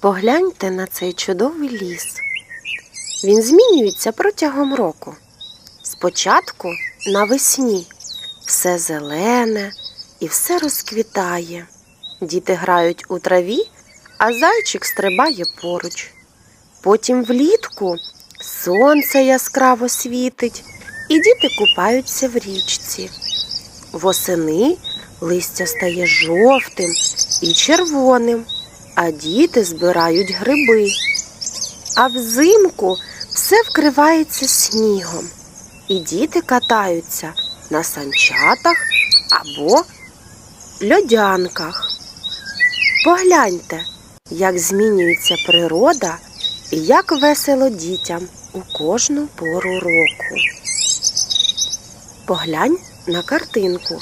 Погляньте на цей чудовий ліс. Він змінюється протягом року. Спочатку навесні все зелене і все розквітає. Діти грають у траві, а зайчик стрибає поруч. Потім влітку сонце яскраво світить, і діти купаються в річці. Восени листя стає жовтим і червоним, а діти збирають гриби. А взимку все вкривається снігом, і діти катаються на санчатах або льодянках. Погляньте, як змінюється природа і як весело дітям у кожну пору року. Поглянь на картинку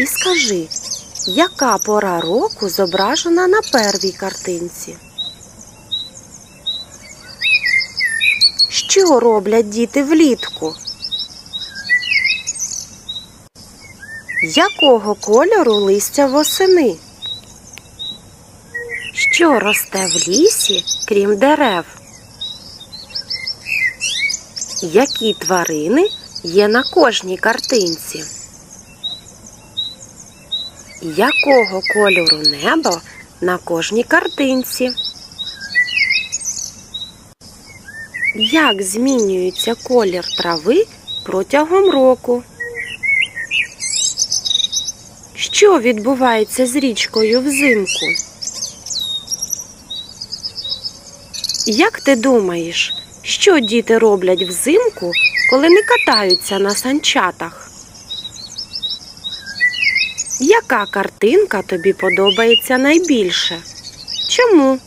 і скажи, яка пора року зображена на первій картинці? Що роблять діти влітку? Якого кольору листя восени? Що росте в лісі, крім дерев? Які тварини є на кожній картинці? Якого кольору небо на кожній картинці? Як змінюється колір трави протягом року? Що відбувається з річкою взимку? Як ти думаєш, що діти роблять взимку, коли не катаються на санчатах? Яка картинка тобі подобається найбільше? Чому?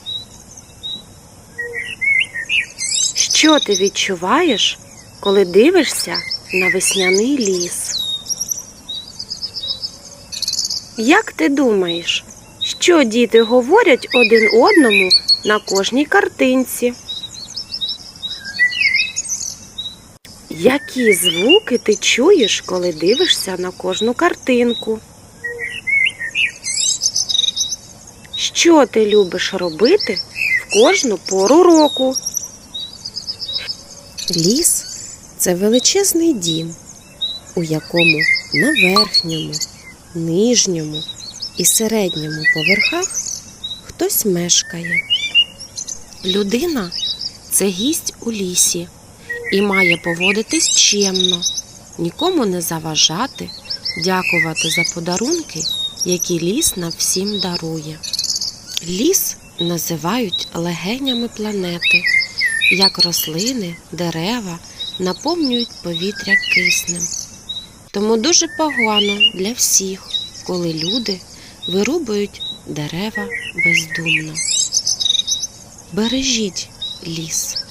Що ти відчуваєш, коли дивишся на весняний ліс? Як ти думаєш, що діти говорять один одному на кожній картинці? Які звуки ти чуєш, коли дивишся на кожну картинку? Що ти любиш робити в кожну пору року? Ліс це величезний дім, у якому на верхньому, нижньому і середньому поверхах хтось мешкає. Людина це гість у лісі і має поводитись чемно, нікому не заважати, дякувати за подарунки, які ліс нам всім дарує. Ліс називають легенями планети, як рослини, дерева наповнюють повітря киснем. Тому дуже погано для всіх, коли люди вирубують дерева бездумно. Бережіть ліс.